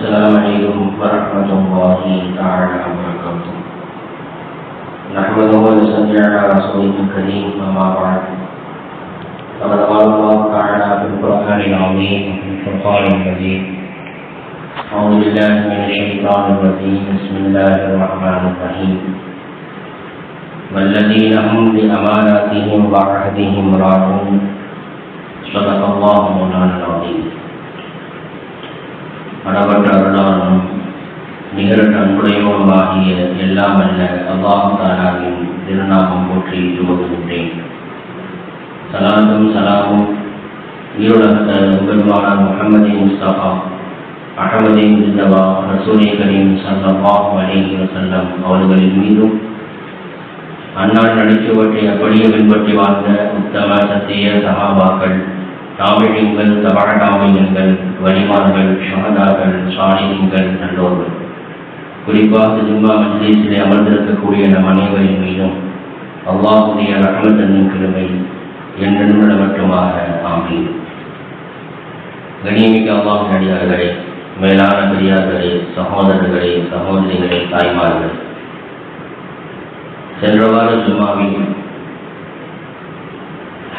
السلام عليكم ورحمة الله تعالى وبركاته. نحمده ونصلي على رسوله الكريم أما بعد. فقد قال الله تعالى في القرآن العظيم وفي الفرقان المجيد. أعوذ بالله من الشيطان الرجيم. بسم الله الرحمن الرحيم. والذين هم بأماناتهم وعهدهم راعون. صدق الله مولانا العظيم. அளவற்ற அருளாலும் நிகரற்ற அன்புடையவமாகிய எல்லாம் அல்ல அல்லாஹு தாலாவின் திருநாமம் போற்றி துவங்குகின்றேன். சலாத்தும் சலாமும் ஈருலகத்த பெருமானார் முகமது முஸ்தபா அகமதி முஸ்தபா ரசூலை கரீம் சல்லாஹ் அலைஹி வசல்லம் அவர்களின் மீதும் அன்னாள் நடிச்சுவற்றை அப்படியே பின்பற்றி வாழ்ந்த உத்தம சத்திய சகாபாக்கள் தாமிழிங்கள் தவழ வலிமான்கள் வலிமார்கள் ஷஹதாக்கள் சாலிகள் நல்லோர்கள் குறிப்பாக ஜும்மா மஜ்லீஸிலே அமர்ந்திருக்கக்கூடிய நம் அனைவரின் மீதும் அல்லாஹுடைய ரஹமத்தன்னின் கிருமை என்றென்றும் மட்டுமாக ஆமீன். கணியமிக்க அல்லாஹ் நடிகார்களே மேலான பெரியார்களே சகோதரர்களே சகோதரிகளே தாய்மார்களே. சென்ற வார ஜும்மாவில்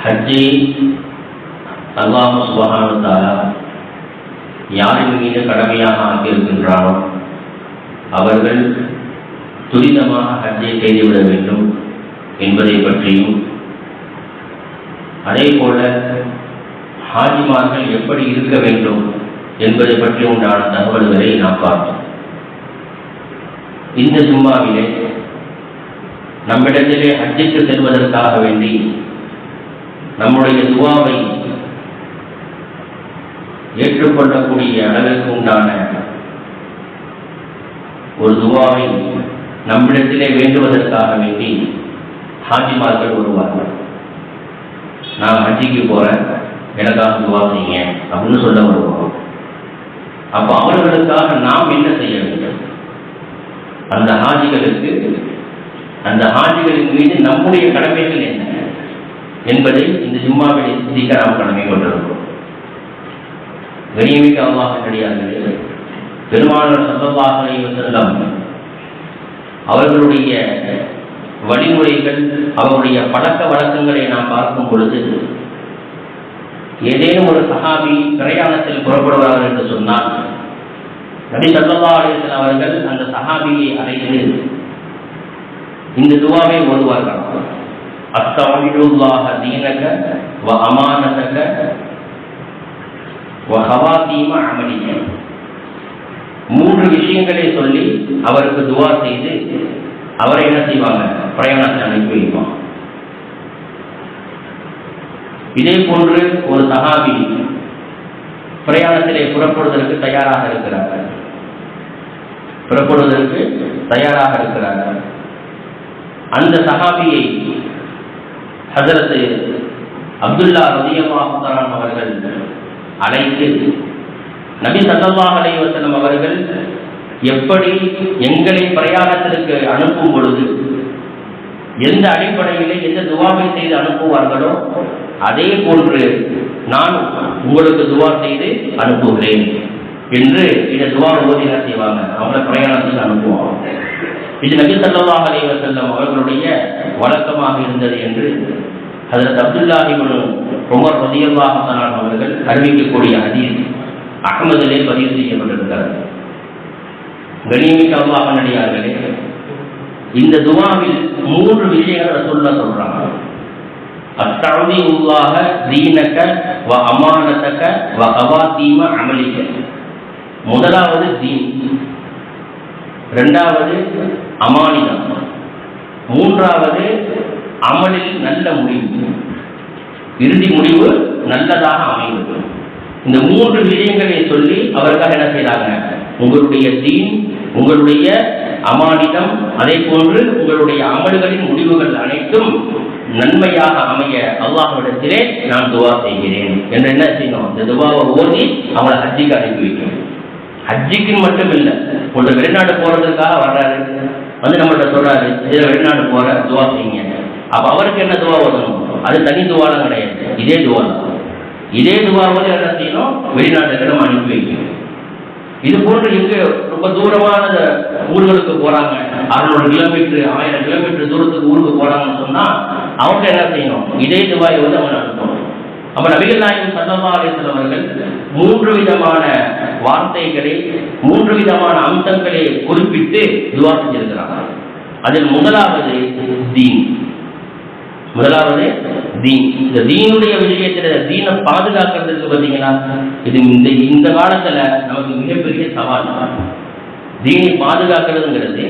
ஹஜ்ஜி அல்லாஹ் சுபஹானு தாலா யாரின் மீது கடமையாக ஆக்கியிருக்கின்றாரோ அவர்கள் துரிதமாக ஹஜ்ஜை செய்துவிட வேண்டும் என்பதை பற்றியும் அதே போல ஹாஜிமார்கள் எப்படி இருக்க வேண்டும் என்பதை பற்றி உண்டான தகவல்களை நாம் பார்த்தோம். இந்த ஜும்மாவிலே நம்மிடத்திலே ஹஜ்ஜுக்கு செல்வதற்காக வேண்டி நம்முடைய துவாவை ஏற்றுக்கொள்ளக்கூடிய அளவிற்கு உண்டான ஒரு துவாவை நம்மிடத்திலே வேண்டுவதற்காக வேண்டி ஹாஜிமார்கள் வருவார்கள். நான் ஹஜ்ஜிக்கு போறேன் எனக்காக துவா செய்யுங்க அப்படின்னு சொல்ல வருவோம் அப்போ அவர்களுக்காக நாம் என்ன செய்ய வேண்டும்? அந்த ஹாஜிகளுக்கு அந்த ஹாஜிகளின் மீது நம்முடைய கடமைகள் என்ன? என்பதை இந்த ஜும்மாவில் சிந்திக்க நாம் கடமை கொண்டிருக்கிறோம் கணியமிக்க அல்லாஹ் கிடையாது பெருமானார் சல்லல்லாஹ் செல்லம் அவர்களுடைய வழிமுறைகள் அவருடைய பழக்க வழக்கங்களை நாம் பார்க்கும் பொழுது ஏதேனும் ஒரு சகாபி பிரயாணத்தில் புறப்படுவார்கள் என்று சொன்னால் நபி சல்லா அலிஸ்லாம் அவர்கள் அந்த சஹாபியை அழைத்து இந்த துவாவை ஓதுவார்கள். அஸ்தமிழுல்லாஹ தீனக அமானதக மூன்று விஷயங்களை சொல்லி அவருக்கு துவா செய்து அவரை என்ன செய்வாங்க? பிரயாணத்தை அனுப்பி வைப்பான் இதே போன்று ஒரு சகாபி பிரயாணத்திலே புறப்படுவதற்கு தயாராக இருக்கிறார்கள் புறப்படுவதற்கு தயாராக இருக்கிறார்கள் அந்த சகாபியை ஹசரத்து அப்துல்லா ரதியமாக அவர்கள் அழைத்து நபி சல்லாஹ் அலைவசனம் அவர்கள் எப்படி எங்களை பிரயாணத்திற்கு அனுப்பும் பொழுது எந்த அடிப்படையிலே எந்த துவாவை செய்து அனுப்புவார்களோ அதே போன்று நான் உங்களுக்கு துவா செய்து அனுப்புகிறேன் என்று இந்த துவா ஓதி என்ன செய்வாங்க. அவங்கள பிரயாணத்துக்கு அனுப்புவாங்க. இது நபி சல்லாஹ் அலைவசல்லம் அவர்களுடைய வழக்கமாக இருந்தது என்று அதில் அப்துல்லாஹிபுன் உமர் ரதியல்லாஹான் அவர்கள் அறிவிக்கக்கூடிய ஹதீஸ் அகமதிலே பதிவு செய்யப்பட்டிருக்கிறது. கணிமிக்கு அல்லாஹ் நடிகார்களே இந்த துவாவில் மூன்று விஷயங்களை சொல்ல சொல்றாங்க. அத்தழுதி உருவாக தீனக்க வ அமானத்தக்க வ அவாத்தீம அமலிக்க. முதலாவது தீன். ரெண்டாவது அமானிதம். மூன்றாவது அமலில் நல்ல முடிவு. இறுதி முடிவு நல்லதாக அமைவது இந்த மூன்று விஷயங்களை சொல்லி அவர்கள் என்ன செய்கிறாங்க உங்களுடைய தீன் உங்களுடைய அமானிதம் அதே போன்று உங்களுடைய அமல்களின் முடிவுகள் அனைத்தும் நன்மையாக அமைய அல்லாஹ்விடத்திலே நான் துவா செய்கிறேன். என்று என்ன செய்யணும் இந்த துவாவை ஓதி அவங்களை ஹஜ்ஜிக்கு அனுப்பி வைக்கணும் ஹஜ்ஜிக்கு மட்டும் இல்லை ஒரு வெளிநாடு போறதுக்காக வர்றாரு. வந்து நம்மள்கிட்ட சொல்றாரு இதில் வெளிநாடு போற துவா செய்யுங்க. அப்ப அவருக்கு என்ன துவா ஓதணும் அது தனி துவாலாம் கிடையாது. இதே துவா. இதே துவாவது என்ன செய்யணும் வெளிநாட்டுக்கு நம்ம அனுப்பி வைக்கணும் இது போன்று இங்கு ரொம்ப தூரமான ஊர்களுக்கு போறாங்க. அறுநூறு கிலோமீட்டர் ஆயிரம் கிலோமீட்டர் தூரத்துக்கு ஊருக்கு போறாங்கன்னு சொன்னா அவங்க என்ன செய்யணும்? இதே துவாய் வந்து அவங்க அனுப்பணும் அப்ப நபிகள் நாயகம் சல்லா அவர்கள் மூன்று விதமான வார்த்தைகளை மூன்று விதமான அம்சங்களை குறிப்பிட்டு துவா செஞ்சிருக்கிறாங்க அதில் முதலாவது தீன். முதலாவது தீன் இந்த தீனுடைய விஷயத்துல தீனை பாதுகாக்கிறதுக்கு பார்த்தீங்கன்னா இது இந்த இந்த காலத்துல நமக்கு மிகப்பெரிய சவால். தீனை பாதுகாக்கிறதுங்கிறது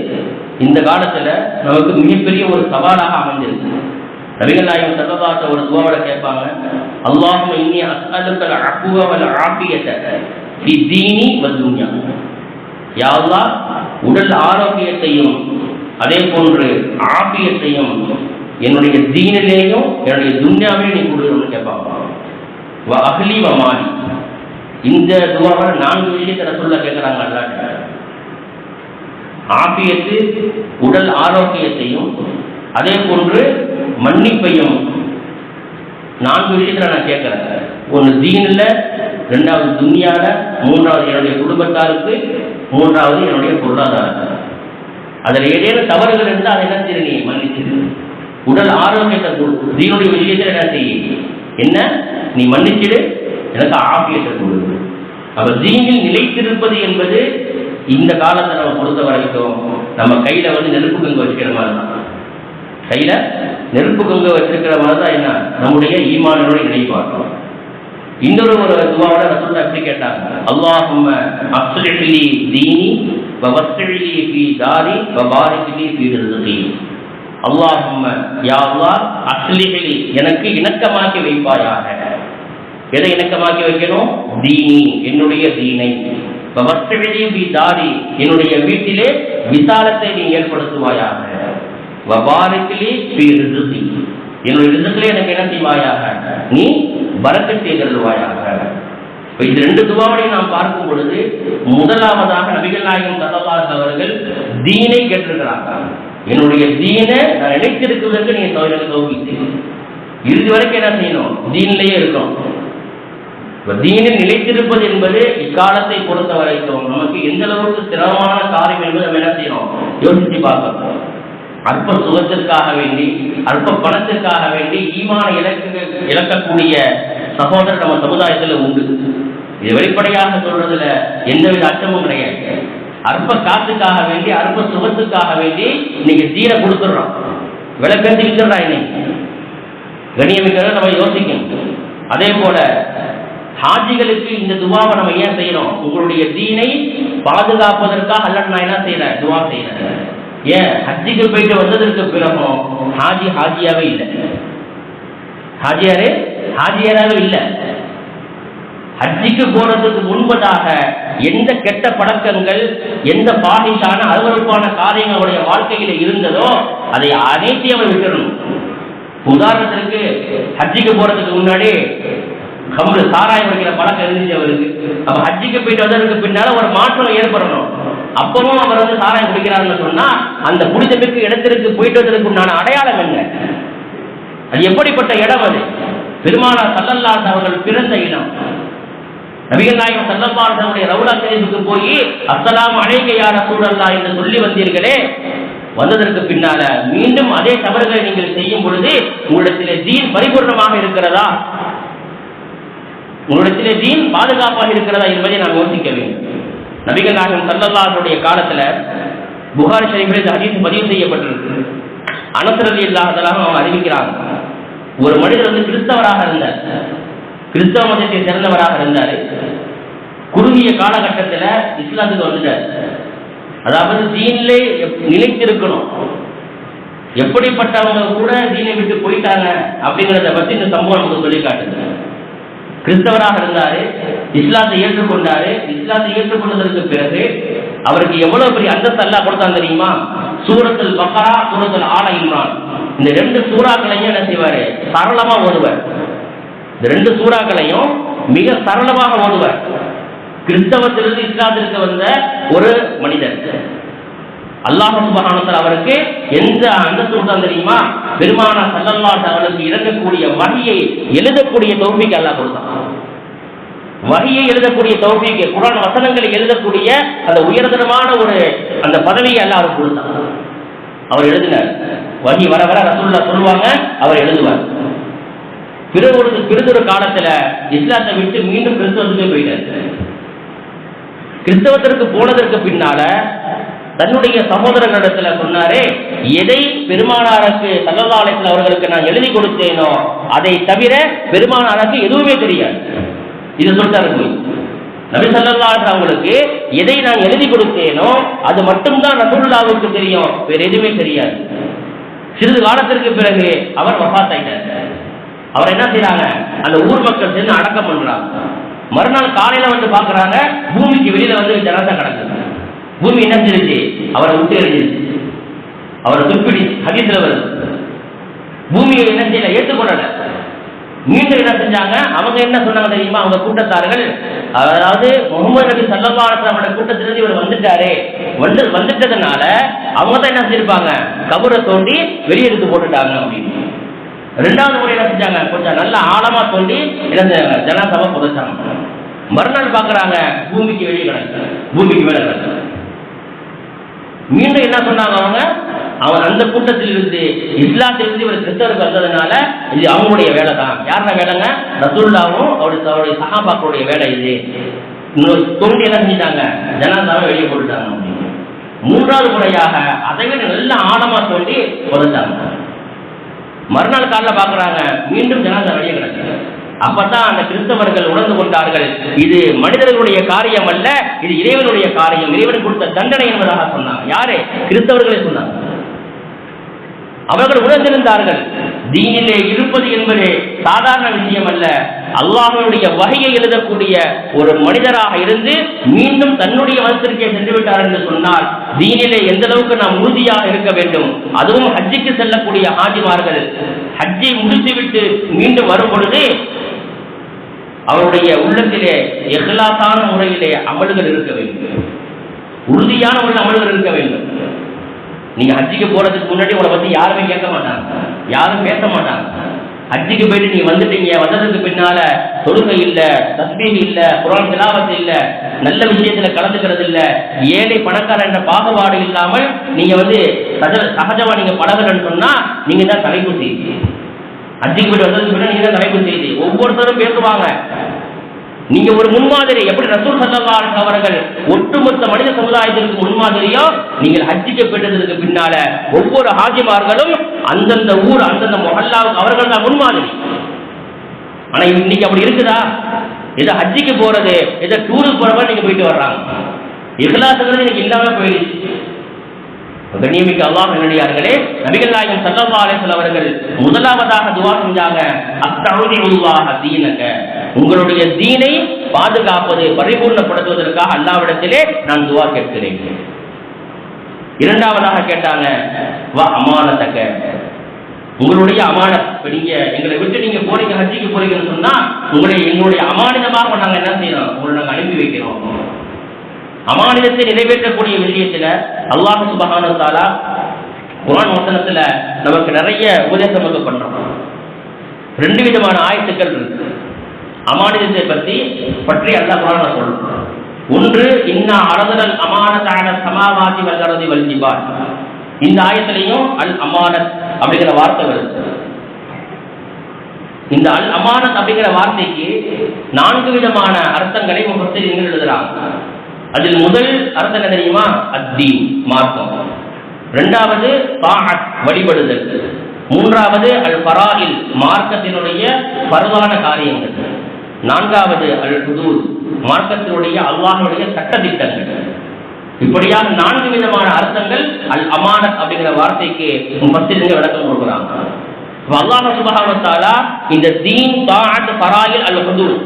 இந்த காலத்துல நமக்கு மிகப்பெரிய ஒரு சவாலாக அமைஞ்சிருக்கு நபிகள் நாயகம் சல்லதாச ஒரு துவாவோட கேட்பாங்க அல்லாஹும் இன்னி அஸ்அலுக்கல் அஃபுவ வல் ஆஃபியத ஃபி தீனி வ துன்யா. உடல் ஆரோக்கியத்தையும் அதே போன்று ஆபியத்தையும் என்னுடைய தீனிலேயும் என்னுடைய துன்யாவிலையும் நீ கொடுக்கணும்னு கேட்பாங்க. வ அஹ்லி வ மாலி. இந்த துவாவை நான்கு விஷயத்தை சொல்ல கேட்குறாங்க அல்லாட்ட. ஆபியத்து உடல் ஆரோக்கியத்தையும் அதே போன்று மன்னிப்பையும். நான்கு விஷயத்துல நான் கேட்கிறேன். ஒன்று தீனில் ரெண்டாவது துன்யால மூன்றாவது என்னுடைய குடும்பத்தாருக்கு மூன்றாவது என்னுடைய பொருளாதாரம் அதில் ஏதேனும் தவறுகள் இருந்தால் அதை என்ன செய்ய நீ மன்னிச்சிரு. உடல் ஆரோக்கியத்தை கொடு தீனுடைய விஷயத்தில் என்ன செய்ய என்ன? நீ மன்னிச்சிடு எனக்கு ஆபியத்தை கொடு அப்ப தீனில் நிலைத்திருப்பது என்பது இந்த காலத்தை நம்ம பொறுத்த வரைக்கும் நம்ம கையில வந்து நெருப்பு கங்கு வச்சுக்கிற மாதிரி தான் கையில நெருப்பு கங்கு வச்சிருக்கிற மாதிரி தான் என்ன? நம்முடைய ஈமானோட இணைப்பார் இன்னொரு ஒரு துவாவோட ரசூல் அப்படி கேட்டாங்க. அல்லாஹும்ம அஸ்லிஹ்லி தீனி வ வஸ்லிஹ்லி தாரி வபாரிக்லி பாரிக்லி ஃபீ ரிஸ்கி. அல்லாஹும் யா அல்லாஹ் எனக்கு இணக்கமாக்கி வைப்பாயாக. எதை இணக்கமாக்கி வைக்கணும்? தீனி என்னுடைய தீனை. தாரி என்னுடைய வீட்டிலே விசாலத்தை நீ ஏற்படுத்துவாயாக. வ என்னுடைய ரிசத்திலே எனக்கு என்ன செய்வாயாக. நீ பறக்க செய்தருவாயாக இது ரெண்டு துவாவையும் நாம் பார்க்கும் பொழுது முதலாவதாக நபிகள் நாயகம் சல்லல்லாஹு அவர்கள் தீனை கேட்டிருக்கிறார்கள். என்னுடைய தீனை நான் நினைத்திருக்கிறதுக்கு நீ தவறு தௌகித்து இறுதி வரைக்கும் என்ன செய்யணும்? தீனிலேயே இருக்கும் இப்ப தீனில் நிலைத்திருப்பது என்பது இக்காலத்தை பொறுத்த வரைக்கும் நமக்கு எந்த அளவுக்கு சிரமமான காரியம் என்பது நம்ம என்ன செய்யணும்? யோசிச்சு பார்க்கணும். அற்ப சுகத்திற்காக வேண்டி அற்ப பணத்திற்காக வேண்டி ஈமான இலக்கு இழக்கக்கூடிய சகோதரர் நம்ம சமுதாயத்துல உண்டு. இது வெளிப்படையாக சொல்றதுல எந்தவித அச்சமும் கிடையாது. அற்ப காத்துக்காக வேண்டி அற்ப சுகத்துக்காக வேண்டி இன்னைக்கு தீர கொடுத்துடுறோம். விலை பேசி இன்னைக்கு கணியமிக்கிறத நம்ம யோசிக்கணும். அதே போல ஹாஜிகளுக்கு இந்த துவாவை நம்ம ஏன் செய்யணும் உங்களுடைய தீனை பாதுகாப்பதற்காக அல்ல நான் என்ன செய்யறேன் துவா செய்யறேன் ஏன்? ஹஜ்ஜிக்கு போயிட்டு வந்ததற்கு பிறகும் ஹாஜி ஹாஜியாவே இல்லை. ஹாஜியாரே ஹாஜியாராவே இல்லை. ஹஜ்ஜிக்கு போறதுக்கு முன்பதாக எந்த கெட்ட பழக்கங்கள் எந்த பாதிஷான அருவறுப்பான காரியங்கள் அவருடைய வாழ்க்கையில இருந்ததோ அதை அனைத்தையும் அவர் விட்டுறணும் உதாரணத்திற்கு ஹஜ்ஜிக்கு போறதுக்கு முன்னாடி கம்பு சாராயம் வைக்கிற பழக்கம் இருந்துச்சு அவருக்கு. அப்ப ஹஜ்ஜிக்கு போயிட்டு வந்ததுக்கு பின்னால ஒரு மாற்றம் ஏற்படணும். அப்பவும் அவர் வந்து சாராயம் குடிக்கிறாருன்னு சொன்னா அந்த குடித்தமிக்கு இடத்திற்கு போயிட்டு வந்ததுக்கு உண்டான அடையாளம் என்ன? அது எப்படிப்பட்ட இடம் அது? பெருமானார் சல்லல்லாஸ் அவர்கள் பிறந்த இடம். நபிகள் நாயகம் சல்லல்லாசனுடைய ரவுலா ஷரீஃபுக்கு போய் அஸ்ஸலாம் அழைக்க யார சூழல்லா என்று சொல்லி வந்தீர்களே வந்ததற்கு பின்னால மீண்டும் அதே தவறுகளை நீங்கள் செய்யும் பொழுது உங்களிடத்திலே தீன் பரிபூர்ணமாக இருக்கிறதா? உங்களிடத்திலே தீன் பாதுகாப்பாக இருக்கிறதா என்பதை நாம் யோசிக்க வேண்டும். நபிகள் நாயகம் சல்லல்லாஹுடைய காலத்துல புகார் ஷரீஃபில் இந்த ஹதீஸ் பதிவு செய்யப்பட்டிருக்கு. அனசரதி இல்லாததாக அவங்க அறிவிக்கிறாங்க. ஒரு மனிதர் வந்து கிறிஸ்தவராக இருந்தார். கிறிஸ்தவ மதத்தை சேர்ந்தவராக இருந்தார். குறுகிய காலகட்டத்தில் இஸ்லாத்துக்கு வந்துட்டார். அதாவது தீனிலே நிலைத்திருக்கணும். எப்படிப்பட்டவங்க கூட தீனை விட்டு போயிட்டாங்க அப்படிங்கிறத பத்தி இந்த சம்பவம் நமக்கு சொல்லி காட்டுது கிறிஸ்தவராக இருந்தாரு இஸ்லாத்தை ஏற்றுக்கொண்டாரு இஸ்லாத்தை ஏற்றுக்கொண்டதற்கு பிறகு அவருக்கு எவ்வளவு பெரிய அந்தஸ்து அல்லா கொடுத்தான் தெரியுமா? சூரத்தில் பக்கரா சூரத்தில் ஆல இம்ரான். இந்த ரெண்டு சூறாக்களையும் என்ன செய்வாரு? சரளமா ஓடுவார் இந்த ரெண்டு சூறாக்களையும் மிக சரளமாக ஓதுவார். கிறிஸ்தவத்திலிருந்து இஸ்லாத்திற்கு வந்த ஒரு மனிதர். அல்லாஹ் சுபஹானத்தில் அவருக்கு எந்த அந்தஸ்து கொடுத்தான் தெரியுமா? பெருமான சல்லல்லாஹ் அவருக்கு இறங்கக்கூடிய வகையை எழுதக்கூடிய தோல்விக்கு அல்லாஹ் கொடுத்தான். வகையை எழுதக்கூடிய தௌஃபீக்கு குரான் வசனங்களை எழுதக்கூடிய அந்த உயர்தரமான ஒரு அந்த பதவியை எல்லாம் அவர் கொடுத்தார் அவர் எழுதினார். வகி வர வர ரசூல்லா சொல்லுவாங்க அவர் எழுதுவார். பிறகு ஒரு காலத்துல இஸ்லாத்தை விட்டு மீண்டும் கிறிஸ்தவத்துக்கு போயிட்டாரு. கிறிஸ்தவத்திற்கு போனதற்கு பின்னால தன்னுடைய சகோதரர்களிடத்துல சொன்னாரே எதை பெருமானாருக்கு சல்லல்லாலயத்தில் அவர்களுக்கு நான் எழுதி கொடுத்தேனோ அதை தவிர பெருமானாருக்கு எதுவுமே தெரியாது. இது சொல்லிட்டாரு போய் அவங்களுக்கு எதை நான் எழுதி கொடுத்தேனோ அது மட்டும்தான் ரசூல்லாவுக்கு தெரியும் வேற எதுவுமே தெரியாது. சிறிது காலத்திற்கு பிறகு அவர் வபாத்தாயிட்டார் அவர் என்ன செய்யறாங்க அந்த ஊர் மக்கள் சேர்ந்து அடக்கம் பண்றாங்க. மறுநாள் காலையில வந்து பாக்குறாங்க பூமிக்கு வெளியில வந்து ஜனதா கிடக்குது. பூமி என்ன செஞ்சிருச்சு அவரை விட்டு எறிஞ்சிருச்சு அவரை துப்பிடி ஹதீஸ்ல வருது. பூமியை என்ன செய்யல? ஏற்றுக்கொள்ளல. மீண்டும் என்ன செஞ்சாங்க? அவங்க என்ன சொன்னாங்க தெரியுமா? அவங்க கூட்டத்தார்கள் அதாவது முகமது நபி சல்லல்லாஹு அலைஹி கூட்டத்திலிருந்து இவர் வந்துட்டாரு. வந்து வந்துட்டதுனால அவங்க தான் என்ன செஞ்சிருப்பாங்க? கபரை தோண்டி வெளியெடுத்து போட்டுட்டாங்க அப்படின்னு. ரெண்டாவது முறை என்ன செஞ்சாங்க. கொஞ்சம் நல்ல ஆழமா தோண்டி என்ன செஞ்சாங்க? ஜனாசபா புதைச்சாங்க. மறுநாள் பாக்குறாங்க பூமிக்கு வெளியே கிடக்கு. பூமிக்கு மேல கிடக்கு. மீண்டும் என்ன சொன்னாங்க அவங்க? அவன் அந்த கூட்டத்தில் இருந்து இஸ்லாத்திலிருந்து இவர் கிறிஸ்தவருக்கு வந்ததுனால இது அவங்களுடைய வேலை தான் யாரோட வேலைங்க? ரசூல்லாவும் அவருடைய அவருடைய சகாபாக்களுடைய வேலை இது. இன்னொரு தோண்டி என்ன செஞ்சாங்க ஜனாதாவை வெளியே போட்டுட்டாங்க. மூன்றாவது முறையாக அதை விட நல்ல ஆழமா தோண்டி புதைச்சாங்க. மறுநாள் காலில் பார்க்குறாங்க மீண்டும் ஜனாதா வெளியே கிடக்கு. அப்பதான் அந்த கிறிஸ்தவர்கள் உணர்ந்து கொண்டார்கள் இது மனிதர்களுடைய காரியம் அல்ல இது இறைவனுடைய காரியம். இறைவன் கொடுத்த தண்டனை என்பதாக சொன்னாங்க. யாரு? கிறிஸ்தவர்களே சொன்னாங்க. அவர்கள் உணர்ந்திருந்தார்கள் தீனிலே இருப்பது என்பது சாதாரண விஷயம் அல்ல அல்லாஹனுடைய வகையை எழுதக்கூடிய ஒரு மனிதராக இருந்து மீண்டும் தன்னுடைய வசத்திற்கே சென்று விட்டார் என்று சொன்னால் தீனிலே எந்த அளவுக்கு நாம் உறுதியாக இருக்க வேண்டும்? அதுவும் ஹஜ்ஜுக்கு செல்லக்கூடிய ஹாஜிமார்கள். ஹஜ்ஜை முடித்துவிட்டு மீண்டும் வரும் பொழுது அவருடைய உள்ளத்திலே எஹ்லாசான முறையிலே அமல்கள் இருக்க வேண்டும். உறுதியான ஒரு அமல்கள் இருக்க வேண்டும். நீங்க ஹஜ்ஜிக்கு போறதுக்கு முன்னாடி உங்களை பத்தி யாருமே கேட்க மாட்டாங்க. யாரும் பேச மாட்டாங்க. ஹஜ்ஜிக்கு போயிட்டு நீங்க வந்துட்டீங்க வந்ததுக்கு பின்னால தொழுகை இல்ல தஸ்பீல் இல்ல குரான் திலாவத் இல்ல நல்ல விஷயத்துல கலந்துக்கிறது இல்ல ஏழை பணக்காரன் என்ற பாகுபாடு இல்லாமல் நீங்க வந்து சஜ- சகஜமா நீங்க பழகலன்னு சொன்னா நீங்க தான் தலைப்பு செய்தி ஹஜ்ஜிக்கு போயிட்டு வந்ததுக்கு பின்னாடி நீங்க தான் தலைப்பு செய்தி ஒவ்வொருத்தரும் பேசுவாங்க. நீங்க ஒரு முன்மாதிரி எப்படி ரசூல் சல்லா அவர்கள் ஒட்டுமொத்த மனித சமுதாயத்திற்கு முன்மாதிரியோ? நீங்கள் ஹஜ்ஜிக்கு பெற்றதற்கு பின்னால ஒவ்வொரு ஹாஜிமார்களும் அந்தந்த ஊர் அந்தந்த மொஹல்லாவுக்கு அவர்கள் தான் முன்மாதிரி. ஆனா இன்னைக்கு அப்படி இருக்குதா? ஏதோ ஹஜ்ஜிக்கு போறது ஏதோ டூருக்கு போற மாதிரி நீங்க போயிட்டு வர்றாங்க. இஹ்லாசுங்கிறது இன்னைக்கு இல்லாம போயிடுச்சு. கண்ணியமிக்க அல்லாஹ் நல்லடியார்களே நபிகள் நாயகம் சல்லா அலைஹி அவர்கள் முதலாவதாக துவா செஞ்சாங்க அஸ்தௌதிஉல்லாஹ தீனக. உங்களுடைய தீனை பாதுகாப்பது பரிபூர்ணப்படுத்துவதற்காக அல்லாவிடத்திலே நான் துவா கேட்கிறேன். இரண்டாவதாக கேட்டாங்க வா அமானத்தக்க உங்களுடைய அமான இப்போ நீங்க எங்களை விட்டு நீங்க போறீங்க ஹஜ்ஜிக்கு போறீங்கன்னு சொன்னா உங்களை எங்களுடைய அமானிதமாக நாங்க என்ன செய்யறோம்? உங்களை நாங்க அனுப்பி வைக்கிறோம். அமானிதத்தை நிறைவேற்றக்கூடிய விஷயத்துல அல்லாஹ் சுபஹானஹு தஆலா குர்ஆன் வசனத்துல நமக்கு நிறைய உபதேசம் வந்து பண்றோம் ரெண்டு விதமான ஆயத்துக்கள் இருக்கு. அமானிதத்தை பற்றி பற்றி அல்ல குரான சொல்லும் ஒன்று இன்னா அறதுடல் அமானத்தான சமாவாதி வல்லரதி வல்ஜிபால் இந்த ஆயத்திலையும் அல் அமானத் அப்படிங்கிற வார்த்தை வருது. இந்த அல் அமானத் அப்படிங்கிற வார்த்தைக்கு நான்கு விதமான அர்த்தங்களை முகத்தில் எழுதுறாங்க. அதில் முதல் அர்த்தம் என்ன தெரியுமா? அத்தீன் மார்க்கம். இரண்டாவது பாகத் வழிபடுதல். மூன்றாவது அல் ஃபராயில் மார்க்கத்தினுடைய பரவான காரியங்கள். நான்காவது அல் ஹுதூத் மார்க்கத்தினுடைய அல்லாஹனுடைய சட்டத்திட்டங்கள். இப்படியாக நான்கு விதமான அர்த்தங்கள் அல் அமானத் அப்படிங்கிற வார்த்தைக்கு முஃபஸ்ஸிரிங்க விளக்கம் கொடுக்குறாங்க. அல்லாஹ் சுப்ஹானஹு இந்த தீன் தாஅத் பராயில் அல் ஹுதூத்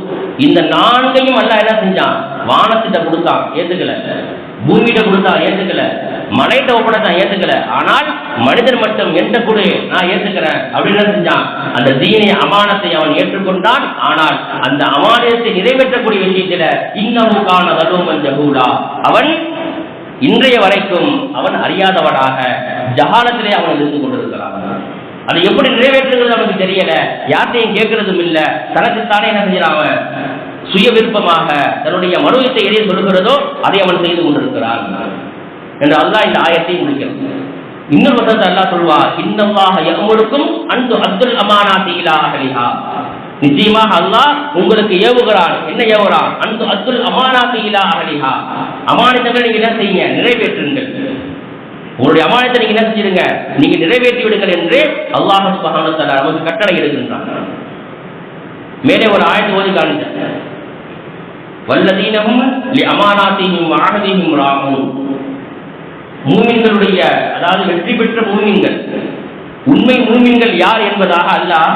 இந்த நான்கையும் அல்லாஹ் என்ன செஞ்சான்? வானத்திட்ட கொடுத்தான் ஏத்துக்கல. பூமியிட்ட கொடுத்தான் ஏத்துக்கல. மலையிட்ட ஒப்படைத்தான் ஏத்துக்கல. ஆனால் மனிதன் மட்டும் எந்த கொடு நான் ஏத்துக்கிறேன் அப்படின்னு செஞ்சான்? அந்த தீனை அமானத்தை அவன் ஏற்றுக்கொண்டான். ஆனால் அந்த அமானியத்தை நிறைவேற்றக்கூடிய விஷயத்துல இன்னமுக்கான தருவம் ஜஹூலா. அவன் இன்றைய வரைக்கும் அவன் அறியாதவனாக ஜஹாலத்திலே அவன் இருந்து கொண்டிருக்கிறான். அதை எப்படி நிறைவேற்றுகிறது அவனுக்கு தெரியல. யார்கிட்டையும் கேட்கறதும் இல்லை. தனக்குத்தானே என்ன செஞ்சிடான் அவன்? சுய விருப்பமாக தன்னுடைய மனுவத்தை எதை சொல்கிறதோ அதை அவன் செய்து கொண்டிருக்கிறான். என்று அல்லா இந்த ஆயத்தை முடிக்கிறது இன்னொரு வசத்தை அல்லா சொல்வா இன்னமாக எவங்களுக்கும் அன்பு அப்துல் அமானா தீலா நிச்சயமாக அல்லாஹ் உங்களுக்கு ஏவுகிறான். என்ன ஏவுகிறான்? அன்பு அப்துல் அமானா தீலா அகலிஹா அமானிதங்களை நீங்க என்ன செய்யுங்க? நிறைவேற்றுங்கள். உங்களுடைய அமானத்தை நீங்க என்ன செஞ்சிருங்க நீங்க நிறைவேற்றி விடுங்கள் என்று அல்லாஹ் சுப்ஹானஹு நமக்கு கட்டளை எடுக்கின்றான் மேலே ஒரு ஆயத்து ஓதி காணிச்சேன் வல்லதீனமும் அமானாத்தையும் அமானாத்திஹிம் வஅஹதிஹிம் மூமின்களுடைய அதாவது வெற்றி பெற்ற மூமின்கள். உண்மை மூமின்கள் யார் என்பதாக அல்லாஹ்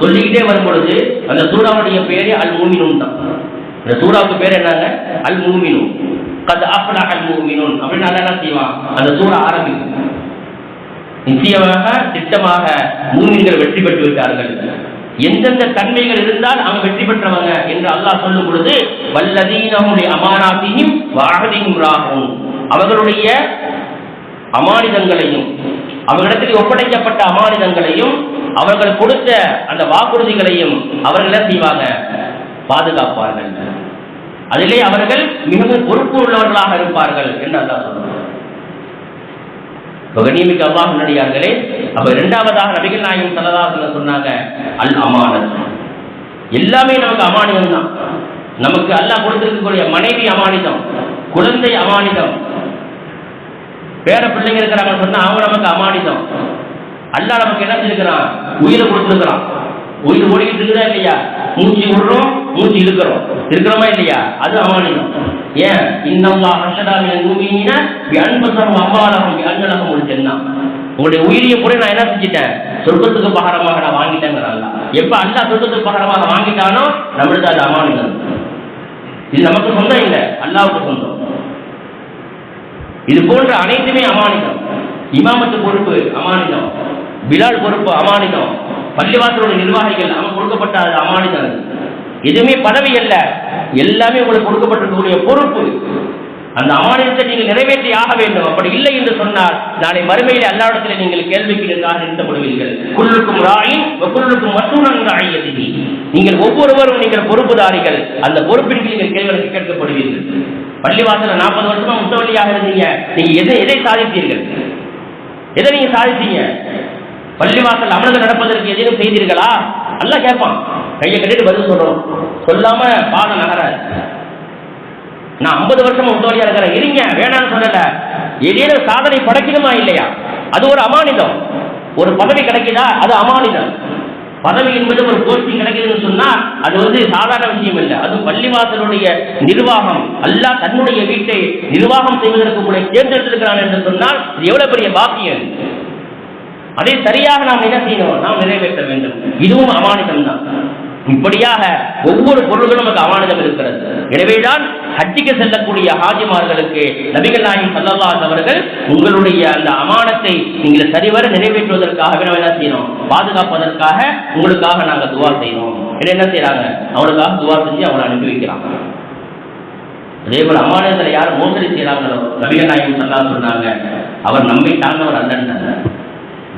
சொல்லிக்கிட்டே வரும் பொழுது அந்த சூறாவுடைய பேரே அல் மூமினும் தான் அந்த சூறாவுக்கு பேர் என்னங்க? அல் மூமினும் கத் அஃப்லஹ அல் அப்படின்னு அல்லாஹ் செய்வான்? அந்த சூறா ஆரம்பிக்கும். நிச்சயமாக திட்டமாக மூமின்கள் வெற்றி பெற்று விட்டார்கள் எந்தெந்த தன்மைகள் இருந்தால் அவன் வெற்றி பெற்றவங்க என்று அல்லாஹ் சொல்லும் பொழுது வல்லதீனமுடைய அமானாத்தையும் வாகதியும் ராகும் அவர்களுடைய அமானிதங்களையும் அவர்களிடத்தில் ஒப்படைக்கப்பட்ட அமானிதங்களையும் அவர்கள் கொடுத்த அந்த வாக்குறுதிகளையும் அவர்கள் செய்வாங்க? பாதுகாப்பார்கள். அதிலே அவர்கள் மிகவும் பொறுப்பு உள்ளவர்களாக இருப்பார்கள் என்று அல்லா சொல்றார் இப்ப கண்ணியமிக்க அல்லாஹ் முன்னடியார்களே அப்ப இரண்டாவதாக நபிகள் நாயகம் சல்லல்லாஹு சொன்னாங்க அல் அமானத் எல்லாமே நமக்கு அமானிதம் தான். நமக்கு அல்லாஹ் கொடுத்திருக்கக்கூடிய மனைவி அமானிதம் குழந்தை அமானிதம் பேர பிள்ளைங்க இருக்கிறாங்க சொன்னா அவங்க நமக்கு அமானிதம். அல்லாஹ் நமக்கு என்ன செஞ்சிருக்கிறான்? உயிரை கொடுத்துருக்கிறான். உயிர் ஓடிக்கிட்டு இருக்குதா இல்லையா? மூச்சு விடுறோம் மூச்சு இருக்கிறோம் இருக்கிறோமா இல்லையா? அது அமானிதம் ஏன்? இன்னல்லா அஷதாமின் மூமியின அன்பசம் அம்மாலகம் அஞ்சலகம் முடிச்சேன்னா உங்களுடைய உயிரியை கூட நான் என்ன செஞ்சிட்டேன்? சொர்க்கத்துக்கு பகரமாக நான் வாங்கிட்டேங்கிறாங்க எப்ப அல்லா சொர்க்கத்துக்கு பகரமாக வாங்கிட்டானோ நம்மளுக்கு அது அமானிதம் இது நமக்கு சொந்தம் இல்லை அல்லாவுக்கு சொந்தம். இது போன்ற அனைத்துமே அமானிதம் இமாமத்து பொறுப்பு அமானிதம் பிலால் பொறுப்பு அமானிதம் பள்ளிவாசலுடைய நிர்வாகிகள் அவன் கொடுக்கப்பட்ட அது அமானிதம் எதுவுமே பதவி அல்ல. எல்லாமே உங்களுக்கு கொடுக்கப்பட்டிருக்கக்கூடிய பொறுப்பு. அந்த அமானிதத்தை நீங்கள் நிறைவேற்றி ஆக வேண்டும். அப்படி இல்லை என்று சொன்னால் நாளை மறுமையில் அல்லாவிடத்தில் நீங்கள் கேள்விக்கு நின்றாக நிறுத்தப்படுவீர்கள் குள்ளுக்கும் ராயின் குள்ளுக்கும் மற்றொரு ராயதி நீங்கள் ஒவ்வொருவரும் நீங்கள் பொறுப்புதாரிகள். அந்த பொறுப்பின் நீங்கள் கேள்விகளுக்கு கேட்கப்படுவீர்கள். பள்ளிவாசல நாற்பது வருஷமா முத்தவள்ளியாக இருந்தீங்க. நீங்க எதை எதை சாதித்தீர்கள்? எதை நீங்க சாதித்தீங்க? பள்ளிவாசல் அமர்ந்து நடப்பதற்கு எதையும் செய்தீர்களா? அல்ல கேட்பான். கையை கட்டிட்டு பதில் சொல்றோம் சொல்லாம பாதம் நகராது. நான் ஐம்பது வருஷமா முத்தவழியா இருக்கிறேன். இருங்க வேணாம்னு சொல்லல. ஏதேனும் சாதனை படைக்கணுமா இல்லையா? அது ஒரு அமானிதம். ஒரு பதவி கிடைக்குதா? அது அமானிதம். பதவி என்பது ஒரு போஸ்டிங் கிடைக்குதுன்னு சொன்னா அது வந்து சாதாரண விஷயம் இல்லை. அது பள்ளிவாசலுடைய நிர்வாகம் அல்லாஹ் தன்னுடைய வீட்டை நிர்வாகம் செய்வதற்கு உங்களை தேர்ந்தெடுத்திருக்கிறான் என்று சொன்னால் இது எவ்வளவு பெரிய பாக்கியம்? அதை சரியாக நாம் என்ன செய்யணும்? நாம் நிறைவேற்ற வேண்டும். இதுவும் அமானிதம் தான் இப்படியாக ஒவ்வொரு பொருள்களும் நமக்கு அமானிதம் இருக்கிறது. எனவேதான் ஹஜ்ஜிக்கு செல்லக்கூடிய ஹாஜிமார்களுக்கு நபிகள் நாயகம் சல்லல்லாஸ் அவர்கள் உங்களுடைய அந்த அமானத்தை நீங்கள் சரிவர நிறைவேற்றுவதற்காக நம்ம என்ன செய்யணும்? பாதுகாப்பதற்காக உங்களுக்காக நாங்கள் துவா செய்யணும். என்ன செய்யறாங்க? அவனுக்காக துவா செஞ்சு அவனை அனுப்பி வைக்கிறாங்க. அதே போல அமானத்தில் யார் மோசடி செய்யறாங்களோ நபிகள் நாயகம் சல்லா சொன்னாங்க. அவர் நம்மை தாழ்ந்தவர் அல்லன்னு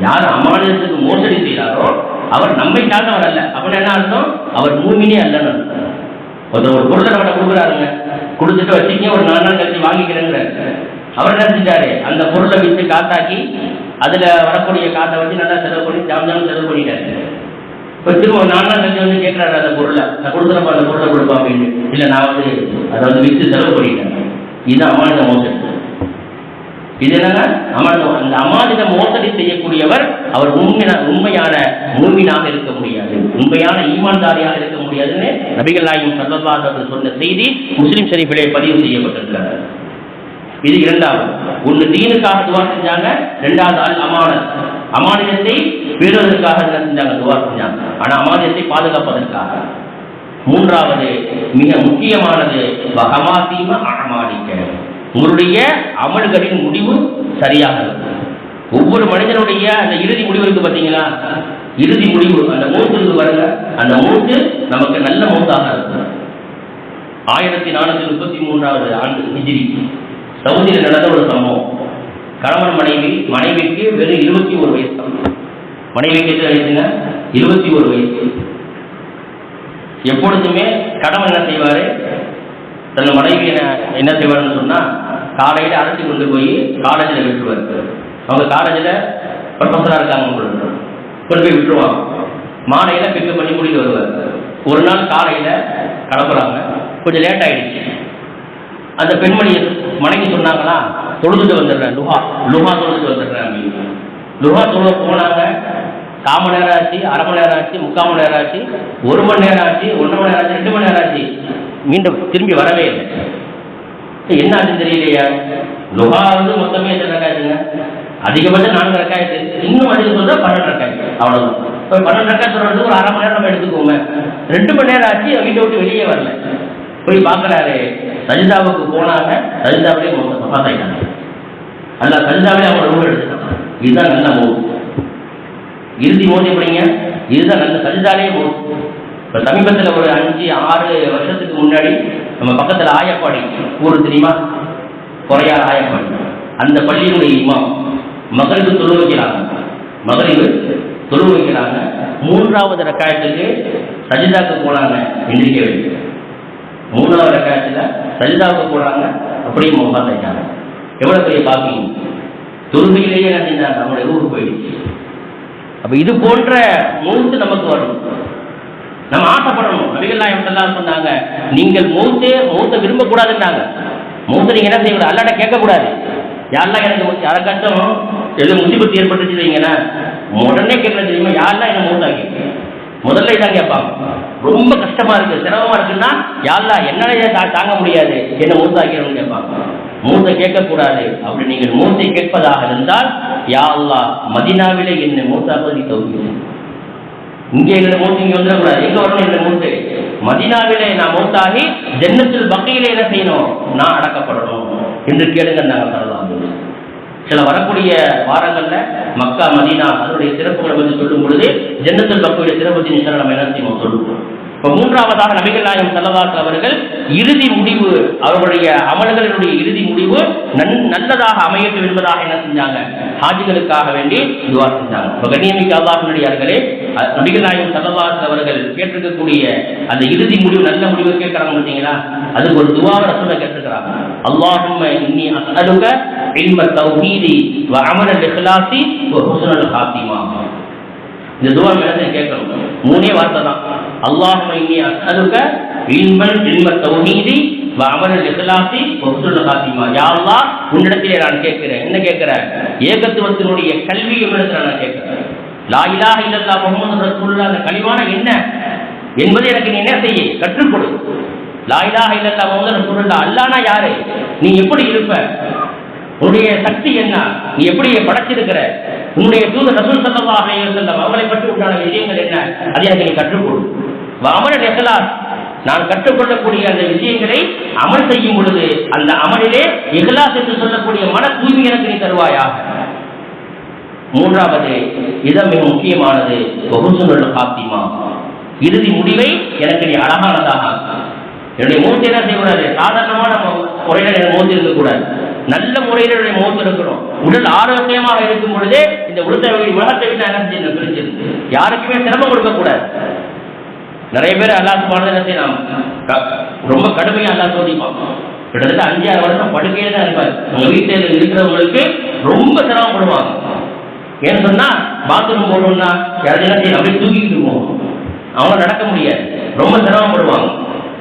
யார் அமானிதத்துக்கு மோசடி செய்கிறாரோ அவர் நம்மை சார்ந்தவர் அல்ல. அப்படின்னு என்ன அர்த்தம்? அவர் மூமினே அல்லன்னு அர்த்தம். ஒருத்தர் ஒரு பொருளை நம்மகிட்ட கொடுக்குறாருங்க. கொடுத்துட்டு வச்சுக்க ஒரு நாலு நாள் கழிச்சு வாங்கிக்கிறேங்கிற அவர் என்ன செஞ்சாரு? அந்த பொருளை விற்று காத்தாக்கி அதுல வரக்கூடிய காத்தை வச்சு நல்லா செலவு பண்ணி ஜாம் ஜாம் செலவு பண்ணிட்டாரு. இப்போ திரும்ப ஒரு நாலு நாள் கழிச்சு வந்து கேட்கிறாரு அந்த பொருளை. நான் கொடுக்குறப்ப அந்த பொருளை கொடுப்பா அப்படின்னு. இல்லை நான் வந்து அதை வந்து விற்று செலவு பண்ணிட்டேன். இது அமானித மோசடி. இது என்னன்னா அந்த அமானித மோசடி செய்யக்கூடியவர் அவர் உண்மையான உண்மையான மூமினாக இருக்க முடியாது. உண்மையான ஈமான்தாரியாக இருக்க முடியாதுன்னு நபிகள் நாயகம் சல்லல்லாஹு சொன்ன செய்தி முஸ்லிம் ஷெரீஃபிலே பதிவு செய்யப்பட்டிருக்கிறார் இது இரண்டாவது. ஒன்று தீனுக்காக துவா செஞ்சாங்க ரெண்டாவது அல் அமானத். அமானியத்தை பெறுவதற்காக என்ன செஞ்சாங்க துவா செஞ்சாங்க. ஆனால் அமானியத்தை பாதுகாப்பதற்காக. மூன்றாவது மிக முக்கியமானது அமாதீம அமானிக்க உங்களுடைய அமல்களின் முடிவு சரியாக ஒவ்வொரு மனிதனுடைய அந்த இறுதி முடிவு இருக்கு பார்த்தீங்களா இறுதி முடிவு அந்த மூத்து வருங்க அந்த மூத்து நமக்கு நல்ல மூத்தாக இருக்கும். ஆயிரத்தி நானூற்றி முப்பத்தி மூன்றாவது ஆண்டு ஹிஜிரி. சவுதியில் நடந்த ஒரு சம்பவம். கணவன் மனைவி மனைவிக்கு வெறும் இருபத்தி ஒரு வயசு. மனைவிக்கு எத்தனை வயசுங்க? இருபத்தி ஒரு வயசு. எப்பொழுதுமே கணவன் என்ன செய்வாரு? தன் மனைவி என்ன என்ன செய்வாருன்னு சொன்னா காலையில அரைச்சி கொண்டு போய் காலேஜில் விட்டுருவார். அவங்க காலேஜில் ப்ரொஃபஸராக இருக்காங்க உங்களுக்கு கொண்டு போய் விட்டுருவாங்க. மாலையில் பிக்கப் பண்ணி முடிக்க வருவார். ஒரு நாள் காலையில் கிளம்புறாங்க. கொஞ்சம் லேட் ஆகிடுச்சு அந்த பெண்மணி மனைவி சொன்னாங்களா தொழுதுட்டு வந்துடுறேன் லுஹா லுஹா தொழுதுட்டு வந்துடுறேன் அப்படின்னு. லுஹா தொழுக போனாங்க. கால் மணி நேரம் ஆச்சு அரை மணி நேரம் ஆச்சு முக்கால் மணி நேரம் ஆச்சு ஒரு மணி நேரம் ஆச்சு ஒன்றரை மணி நேரம் ஆச்சு ரெண்டு மணி நேரம் ஆச்சு. மீண்டும் திரும்பி வரவே இல்லை. என்ன ஆச்சுன்னு தெரியலையா. லுஹா வந்து மொத்தமே எத்தனை ரக்காயத்துங்க? அதிகபட்சம் நான்கு ரக்காயத்து. இன்னும் அதிகம் சொல்றா பன்னெண்டு ரக்காயத்து. அவ்வளவுதான். இப்போ பன்னெண்டு ரக்காய் சொல்றது ஒரு அரை மணி நேரம் நம்ம எடுத்துக்கோங்க ரெண்டு மணி நேரம் ஆச்சு வீட்டை விட்டு வெளியே வரல. போய் பார்க்குறாரு. சஜிதாவுக்கு போனாங்க. சஜிதாவிலே மொத்தம் பார்த்தாங்க அல்ல சஜிதாவிலே அவங்க ரூல் எடுத்துட்டாங்க. இதுதான் நல்ல மூவ் இறுதி மோதி எப்படிங்க இதுதான் நல்ல சஜிதாலே மூவ் இப்போ சமீபத்தில் ஒரு அஞ்சு ஆறு வருஷத்துக்கு முன்னாடி நம்ம பக்கத்தில் ஆயப்பாடி ஊர் தெரியுமா? குறையார் ஆயப்பாடி. அந்த பள்ளியினுடைய இமாம் மகளுக்கு தொழு வைக்கிறாங்க. மகளிர் தொழு வைக்கிறாங்க. மூன்றாவது ரக்காயத்துக்கு சஜிதாக்கு போனாங்க எந்திரிக்க வேண்டிய மூணாவது ரக்காயத்தில் சஜிதாவுக்கு போனாங்க அப்படியே முகப்பாத் ஆயிட்டாங்க. எவ்வளோ பெரிய பாக்கியம் தொழுகையிலேயே என்ன செஞ்சாங்க ஊருக்கு போயிடுச்சு. அப்ப இது போன்ற மூத்து நமக்கு வரும். நம்ம ஆசைப்படணும் நபிகள் நாயகம் எல்லாம் சொன்னாங்க நீங்கள் மூத்தே மூத்த விரும்பக்கூடாதுன்னாங்க. மூத்த நீங்க என்ன செய்யக்கூடாது? அல்லாட கேட்கக்கூடாது. யாரெல்லாம் எனக்கு யாரை கஷ்டம்? எது முசிபத்து ஏற்பட்டுச்சு வைங்கன்னா உடனே கேட்கறது தெரியுமா யாரெல்லாம் என்ன மூத்தாக்கி? முதல்ல இதான் கேட்பாங்க. ரொம்ப கஷ்டமா இருக்கு சிரமமா இருக்குன்னா யாரெல்லாம் என்னால தா- தாங்க முடியாது என்ன மூத்தாக்கணும்னு கேட்பாங்க. மூத்த கேட்கக்கூடாது. அப்படி நீங்கள் மூத்தை கேட்பதாக இருந்தால் யா மதினாவிலே என்ன மூத்தாப்பது நீ தௌகி இங்கே என்னோட மூத்து இங்கே வந்துடக்கூடாது. எங்க வரணும் என்னோட மூத்து மதினாவிலே நான் மூத்தாகி ஜன்னத்தில் பக்கையிலே என்ன செய்யணும்? நான் அடக்கப்படணும். என்று கேளுங்க நாங்கள் சொல்லலாம். சில வரக்கூடிய வாரங்கள்ல மக்கா மதீனா அதனுடைய சிறப்புகளை பற்றி சொல்லும் பொழுது ஜன்னத்தில் பக்கையுடைய சிறப்பு நம்ம என்ன செய்வோம்? சொல்லுவோம். இப்போ மூன்றாவதாக நபிகள் நாயகம் செல்லவாசல் அவர்கள் இறுதி முடிவு அவர்களுடைய அமல்களினுடைய இறுதி முடிவு நன் நல்லதாக அமையட்டும் என்பதாக என்ன செஞ்சாங்க? ஹாஜிகளுக்காக வேண்டி துவா செஞ்சாங்க. இப்போ கண்ணியமிக்க அல்லாஹினுடையார்களே நபிகள் நாயகம் செல்லவாசல் அவர்கள் கேட்டிருக்கக்கூடிய அந்த இறுதி முடிவு நல்ல முடிவு கேட்கிறாங்க பார்த்தீங்களா? அதுக்கு ஒரு துவா ரசூலை கேட்டிருக்கிறாங்க. அல்லாஹும் இன்னி அஸ்அலுக இல்ம தௌஹீதி வ அமல இஹ்லாசி வ ஹுஸ்னல் ஹாத்திமா. இந்த துவா மேலே கேட்கணும் மூணே வார்த்தை தான். அல்லாஹும்ம இன்னி அஸ்அலுக இல்மன் இல்ம தௌஹீதி வ அமல இஹ்லாசி வ ஹுஸ்னல் காத்திமா யா அல்லாஹ் உன்னிடத்திலே நான் கேட்கிறேன். என்ன கேட்கிறேன் ஏகத்துவத்தினுடைய கல்வி உன்னிடத்தில் நான் கேட்கிறேன். லா இலாஹ இல்லல்லாஹ் முஹம்மது ரசூலுல்லாஹ். அந்த கலிமான என்ன? என்பதை எனக்கு நீ என்ன செய்ய? கற்றுக்கொடு லா இலாஹ இல்லல்லாஹ் அல்லானா ரசூலுல்லாஹ். அல்லாஹ்னா யாரு? நீ எப்படி இருப்ப? உன்னுடைய சக்தி என்ன? நீ எப்படி படைச்சிருக்கிற? உன்னுடைய தூதர் ரசூல் ஸல்லல்லாஹு அலைஹி வஸல்லம் அவங்களை பற்றி உண்டான விஷயங்கள் என்ன? அதை எனக்கு நீ கற்றுக் கொடு வ அமல நான் கற்றுக்கொள்ளக்கூடிய அந்த விஷயங்களை அமல் செய்யும் பொழுது அந்த அமலிலே இஹ்லாஸ் என்று சொல்லக்கூடிய மன தூய்மை எனக்கு நீ தருவாயாக. மூன்றாவது இது மிக முக்கியமானது. வகுசுனுள்ள பாத்திமா இறுதி முடிவை எனக்கு நீ அழகானதாக என்னுடைய மூச்சு என்ன செய்யக்கூடாது? சாதாரணமான நம்ம முறையில் எனக்கு மூச்சு இருக்கக்கூடாது நல்ல முறையில் என்னுடைய இருக்கிறோம் உடல் ஆரோக்கியமாக இருக்கும் பொழுதே இந்த உலகத்தை உலகத்தை விட்டு என்ன செய்யணும் பிரிச்சிருக்கு யாருக்குமே சிரமம் கொடுக்கக்கூடாது. நிறைய பேர் அல்லா பாடத்தை நாம் க- ரொம்ப கடுமையாக அல்லா சோதிப்பான். கிட்டத்தட்ட அஞ்சு ஆறு வருஷம் படுக்கையே தான் இருப்பார். உங்க வீட்டில் இருக்கிறவங்களுக்கு ரொம்ப சிரமப்படுவாங்க ஏன்னு சொன்னா பாத்ரூம் போகணும்னா யாராவது என்ன செய்யணும்? அப்படியே தூக்கிட்டு போகும் அவங்க நடக்க முடியாது. ரொம்ப சிரமப்படுவாங்க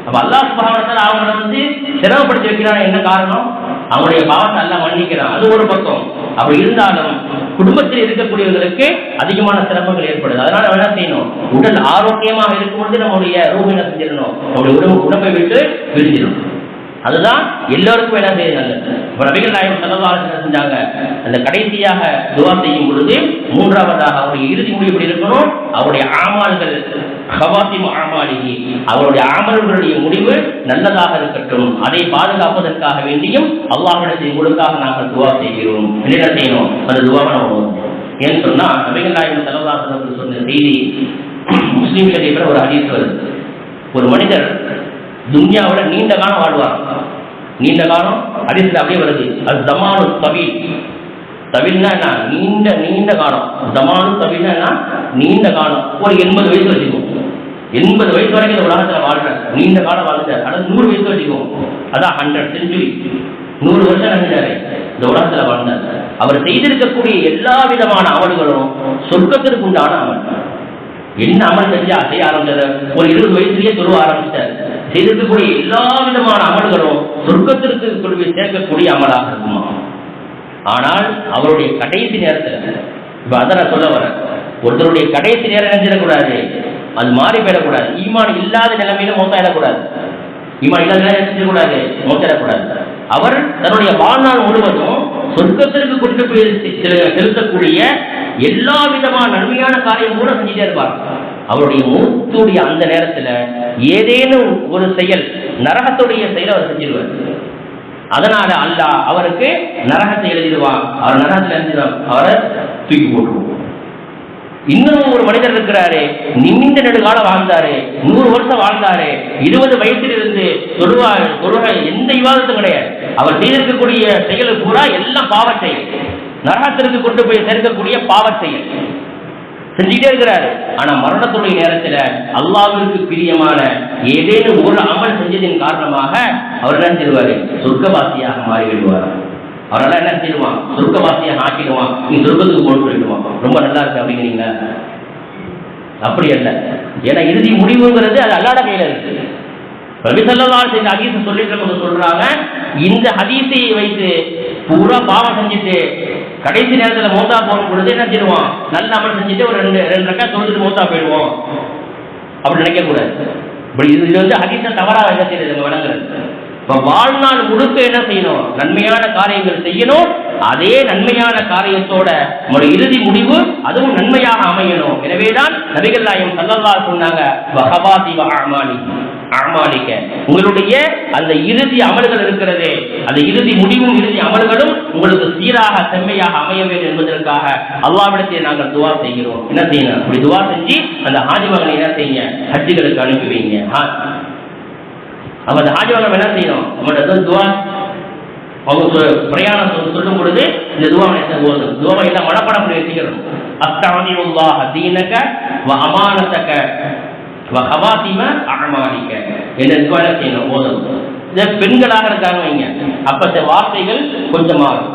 அப்ப அல்லாஹ் சுபாவத்தால் அவங்கள வந்து சிரமப்படுத்தி வைக்கிறான் என்ன காரணம்? அவனுடைய பாவத்தை எல்லாம் மன்னிக்கிறான். அது ஒரு பக்கம். அப்படி இருந்தாலும் குடும்பத்தில் இருக்கக்கூடியவர்களுக்கு அதிகமான சிரமங்கள் ஏற்படுது. அதனால என்ன செய்யணும்? உடல் ஆரோக்கியமாக இருக்கும் பொழுது நம்முடைய ரூம் என்ன செஞ்சிடணும் நம்முடைய உடம்பு உடம்பை விட்டு பிரிஞ்சிடும் அதுதான் எல்லோருக்கும் வேலை செய்ய நல்லது ரவிகள் நாயகம் செல்லவாறு செஞ்சாங்க. அந்த கடைசியாக துவா செய்யும் பொழுது மூன்றாவதாக அவருடைய இறுதி முடிவு எப்படி இருக்கணும்? அவருடைய ஆமால்கள் ஹவாசிம் ஆமாலிகி அவருடைய ஆமல்களுடைய முடிவு நல்லதாக இருக்கட்டும். அதை பாதுகாப்பதற்காக வேண்டியும் அல்லாஹிடத்தை உங்களுக்காக நாங்கள் துவா செய்கிறோம். என்ன செய்யணும்? அந்த துவாவை நம்ம ஏன்னு சொன்னா நபிகள் நாயகம் செல்லவாசனத்தில் சொன்ன செய்தி முஸ்லீம் ஷரீஃபில் ஒரு அறிவித்து வருது. ஒரு மனிதர் துன்யாவுல நீண்ட காலம் வாழ்வார். நீண்ட காலம் அடிசில் அப்படியே வருது. அது ஜமானு தவில் தவில்னா என்ன? நீண்ட நீண்ட காலம். ஜமானு தவில்னா என்ன? நீண்ட காலம். ஒரு எண்பது வயசு வச்சுக்கும் எண்பது வயசு வரைக்கும் இந்த உலகத்தில் வாழ்றார் நீண்ட காலம் வாழ்ந்தார் அதாவது நூறு வயசு வச்சுக்கும் அதான் ஹண்ட்ரட் செஞ்சுரி நூறு வருஷம் நினைச்சாரு இந்த உலகத்தில் வாழ்ந்தார். அவர் செய்திருக்கக்கூடிய எல்லா விதமான அமல்களும் சொர்க்கத்திற்கு உண்டான அமல். என்ன அமல் செஞ்சா செய்ய ஆரம்பிச்சார் ஒரு இருபது வயசுலயே சொல்ல ஆரம்பிச்சார் செய்திருக்கக்கூடிய எல்லா விதமான அமல்களும் சொர்க்கத்திற்கு கொண்டு போய் சேர்க்கக்கூடிய அமலாக இருக்குமா? ஆனால் அவருடைய கடைசி நேரத்தில் இப்ப அதை நான் சொல்ல வரேன். ஒருத்தருடைய கடைசி நேரம் நினைச்சிடக்கூடாது அது மாறி போயிடக்கூடாது. ஈமான் இல்லாத நிலைமையில மோத்தாயிடக்கூடாது ஈமான் இல்லாத நிலைமை நினைச்சிடக்கூடாது மோத்தாயிடக்கூடாது அவர் தன்னுடைய வாழ்நாள் முழுவதும் சொர்க்கத்திற்கு கொண்டு போய் செலுத்தக்கூடிய எல்லா விதமான நன்மையான காரியம் கூட செஞ்சுட்டே இருப்பார். அவருடைய மூத்துடைய அந்த நேரத்துல ஏதேனும் ஒரு செயல் நரகத்துடைய செயலை அவர் செஞ்சிருவார். அதனால அல்லாஹ் அவருக்கு நரகத்தை எழுதிடுவான். அவர் நரகத்தில் எழுதிடுவார். அவரை தூக்கி போட்டுருவோம். இன்னும் ஒரு மனிதர் இருக்கிறாரு நிமிந்த நெடுகாலம் வாழ்ந்தாரு நூறு வருஷம் வாழ்ந்தாரு இருபது வயசிலிருந்து தொழுவா தொழுகை எந்த விவாதத்தும் கிடையாது. அவர் செய்திருக்கக்கூடிய செயல் பூரா எல்லாம் பாவ செயல். நரகத்திற்கு கொண்டு போய் சேர்க்கக்கூடிய பாவ செயல். செஞ்சுட்டே இருக்கிறாரு. ஆனா மரணத்துடைய நேரத்துல அல்லாவிற்கு பிரியமான ஏதேனும் ஒரு அமல் செஞ்சதின் காரணமாக அவர் என்ன செய்வாரு? சொர்க்கவாசியாக மாறிவிடுவார். அவரெல்லாம் என்ன செய்வான்? சொர்க்கவாசியாக ஆக்கிடுவான் நீ சொர்க்கத்துக்கு போட்டு போயிடுவான் ரொம்ப நல்லா இருக்கு அப்படிங்கிறீங்களா? அப்படி அல்ல. ஏன்னா இறுதி முடிவுங்கிறது அது அல்லாட கையில இருக்கு. ரவிசல்லால் சல்லல்லாஹு செய்த ஹதீஸை சொல்லிட்டு சொல்றாங்க. இந்த ஹதீஸை வைத்து பூரா பாவம் செஞ்சுட்டு கடைசி நேரத்தில் மோத்தா போகும் பொழுது என்ன செய்வோம் நல்ல அமல் செஞ்சுட்டு ஒரு ரெண்டு ரெண்டு ரெக்கா தொழுதுட்டு மோத்தா போயிடுவோம் அப்படி நினைக்க கூடாது இப்படி இது வந்து ஹதீஸை தவறாக என்ன செய்யறது? நம்ம விளங்குறது இப்போ வாழ்நாள் முழுக்க என்ன செய்யணும்? நன்மையான காரியங்கள் செய்யணும். அதே நன்மையான காரியத்தோட நம்முடைய இறுதி முடிவு அதுவும் நன்மையாக அமையணும். எனவேதான் நபிகள் நாயகம் சல்லல்லாஹு சொன்னாங்க வஹபாதி உங்களுடைய அந்த இறுதி அமல்கள் இருக்கிறதே அந்த இறுதி முடிவும் இறுதி அமல்களும் உங்களுக்கு சீராக செம்மையாக அமைய வேண்டும் என்பதற்காக அல்லாவிடத்தை நாங்கள் துவா செய்கிறோம். என்ன செய்யணும்? அப்படி துவா செஞ்சு அந்த ஹாஜி மகனை என்ன செய்யுங்க? ஹஜ்ஜுகளுக்கு அனுப்பி வைங்க. அப்ப அந்த என்ன செய்யணும்? நம்மகிட்ட துவா. அவங்க பிரயாணம் சொல்லும் பொழுது இந்த துவாவை என்ன ஓதும் துவாவை எல்லாம் மனப்பாடம் பண்ணி வச்சுக்கணும் அஸ்தவனியுல்லாஹ தீனக வ அமானத்தக வ ஹவாத்திம அமாலிக்க என்ன துவா என்ன செய்யணும்? ஓதும் இந்த பெண்களாக இருக்காங்க வைங்க அப்ப இந்த வார்த்தைகள் கொஞ்சம் மாறும்.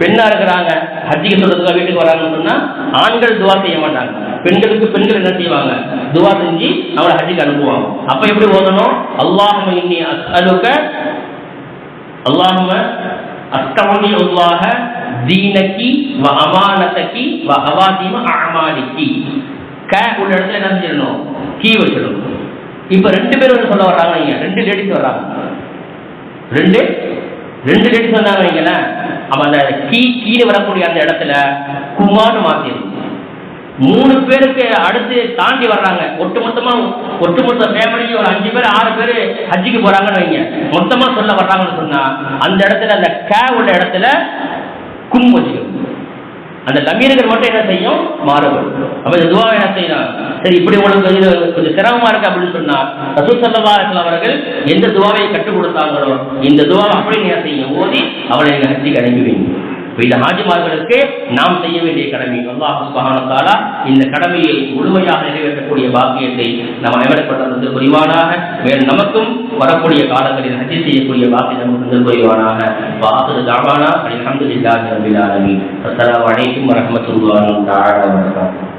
பெண்ணா இருக்கிறாங்க ஹஜ்ஜிக்கு சொல்றதுக்காக வீட்டுக்கு வராங்கன்னு சொன்னா ஆண்கள் துவா செய்ய மாட்டாங்க. பெண்களுக்கு பெண்கள் என்ன செய்வாங்க? துவா செஞ்சு அவளை ஹஜ்ஜிக்கு அனுப்புவாங்க. அப்ப எப்படி ஓதணும்? அல்லாஹம இன்னி அஸ்அலுக அல்லாஹம அஸ்தவனி அல்லாஹ தீனக்கி வ அமானத்தக்கி வ அவாதிம அமாலிக்கி க உள்ள இடத்துல என்ன செய்யணும் கீ வச்சிடணும். இப்ப ரெண்டு பேரும் வந்து சொல்ல வர்றாங்க நீங்க? ரெண்டு லேடிஸ் வர்றாங்க. ரெண்டு ரெண்டு லேடிஸ் வந்தாங்க வைங்களேன் அப்ப அந்த கீ கீழே வரக்கூடிய அந்த இடத்துல குமான்னு மாத்திடும் மூணு பேருக்கு அடுத்து தாண்டி வர்றாங்க. ஒட்டுமொத்தமா ஒட்டுமொத்த ஃபேமிலியும் ஒரு அஞ்சு பேர் ஆறு பேர் ஹஜ்ஜிக்கு போறாங்கன்னு வைங்க. மொத்தமா சொல்ல வர்றாங்கன்னு சொன்னா அந்த இடத்துல அந்த கே உள்ள இடத்துல கும் வச்சுக்கணும் அந்த லமீர்கள் மட்டும் என்ன செய்யும்? மாறுபடும். அப்ப இந்த துவா என்ன செய்யலாம் சரி இப்படி உங்களுக்கு இது கொஞ்சம் சிரமமா இருக்கு அப்படின்னு சொன்னா ரசூல் ஸல்லல்லாஹு அலைஹி அவர்கள் எந்த துவாவை கற்றுக் கொடுத்தாங்களோ இந்த துவா அப்படி நீங்க செய்யும் ஓதி அவளை நீங்க ஹஜ்ஜிக்கு அனுப்பிவிங்க இந்த ஹாஜிமார்களுக்கு நாம் செய்ய வேண்டிய கடமை அல்லாஹ் சுப்ஹானஹு இந்த கடமையை முழுமையாக நிறைவேற்றக்கூடிய பாக்கியத்தை நாம் அனைவருப்பட்டது புரிவானாக. மேலும் நமக்கும் வரக்கூடிய காலங்களில் ஹஜ்ஜி செய்யக்கூடிய பாக்கியம் நமக்கு புரிவானாக. வாசல் தாவானா அல்ஹம்துலில்லாஹி ரபில் ஆலமீன். அஸ்ஸலாமு அலைக்கும் வரஹ்மத்துல்லாஹி தஆலா வபரகாத்துஹு.